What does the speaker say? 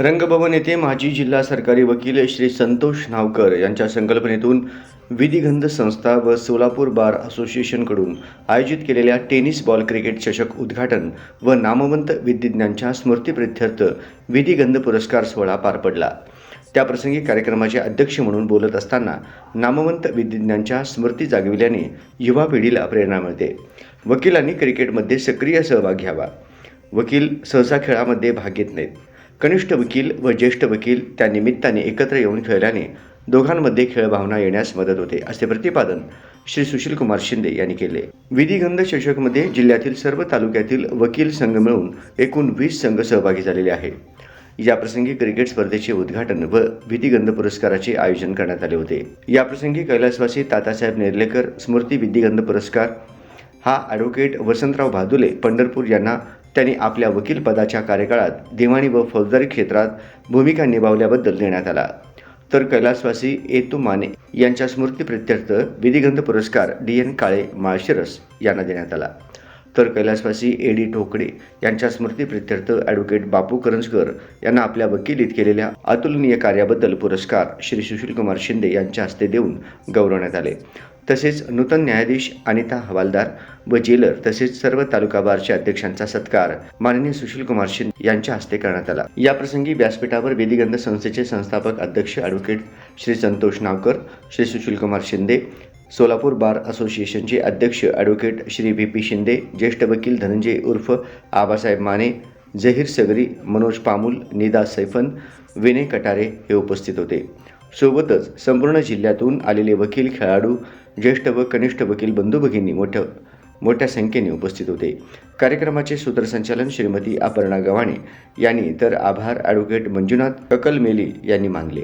रंगभवन येथे माजी जिल्हा सरकारी वकील श्री संतोष नावकर यांच्या संकल्पनेतून विधिगंध संस्था व सोलापूर बार असोसिएशनकडून आयोजित केलेल्या टेनिस बॉल क्रिकेट चषक उद्घाटन व नामवंत विधिज्ञांच्या स्मृतीप्रित्यर्थ विधिगंध पुरस्कार सोहळा पार पडला. त्याप्रसंगी कार्यक्रमाचे अध्यक्ष म्हणून बोलत असताना नामवंत विधिज्ञांच्या स्मृती जागविल्याने युवा पिढीला प्रेरणा मिळते. वकिलांनी क्रिकेटमध्ये सक्रिय सहभाग घ्यावा. वकील सहसा खेळामध्ये भाग घेत नाहीत. कनिष्ठ वकील व ज्येष्ठ वकील त्या निमित्ताने एकत्र येऊन खेळल्याने दोघांमध्ये खेळभावना येण्यास मदत होते असे प्रतिपादन श्री सुशीलकुमार शिंदे यांनी केले. विधिगंध चषकमध्ये जिल्ह्यातील सर्व तालुक्यातील वकील संघ मिळून एकूण वीस संघ सहभागी झालेले आहे याप्रसंगी क्रिकेट स्पर्धेचे उद्घाटन व विधिगंध पुरस्काराचे आयोजन करण्यात आले होते. याप्रसंगी कैलासवासी तातासाहेब नेर्लेकर स्मृती विधिगंध पुरस्कार हा ॲडव्होकेट वसंतराव भादुले पंढरपूर यांना त्यांनी आपल्या वकील पदाच्या कार्यकाळात दिवाणी व फौजदारी क्षेत्रात भूमिका निभावल्याबद्दल देण्यात आला. तर कैलासवासी एतू माने यांच्या स्मृतीप्रित्यर्थ विधिगंध पुरस्कार डी एन काळे माळशिरस यांना देण्यात आला. तर कैलासवासी ए डी ठोकडे यांच्या स्मृतीप्रित्यर्थ ॲडव्होकेट बापू करंजकर यांना आपल्या वकिलीत केलेल्या अतुलनीय कार्याबद्दल पुरस्कार श्री सुशीलकुमार शिंदे यांच्या हस्ते देऊन गौरवण्यात आले. तसेच नूतन न्यायाधीश अनिता हवालदार व जेलर तसेच सर्व तालुका बारच्या अध्यक्षांचा सत्कार माननीय सुशीलकुमार शिंदे यांच्या हस्ते करण्यात आला. याप्रसंगी व्यासपीठावर वेदिगंध संस्थेचे संस्थापक अध्यक्ष ॲडव्होकेट श्री संतोष नावकर श्री सुशीलकुमार शिंदे सोलापूर बार असोसिएशनचे अध्यक्ष advocate Shri V P Shinde ज्येष्ठ वकील धनंजय उर्फ आबासाहेब माने जहीर सगरी मनोज पामूल निदा सैफन विनय कटारे हे उपस्थित होते. सोबतच संपूर्ण जिल्ह्यातून आलेले वकील खेळाडू ज्येष्ठ व कनिष्ठ वकील बंधू भगिनी मोठ्या मोठ्या संख्येने उपस्थित होते. कार्यक्रमाचे सूत्रसंचालन श्रीमती अपर्णा गव्हाणे यांनी तर आभार ॲडव्होकेट मंजुनाथ ककलमेली यांनी मानले.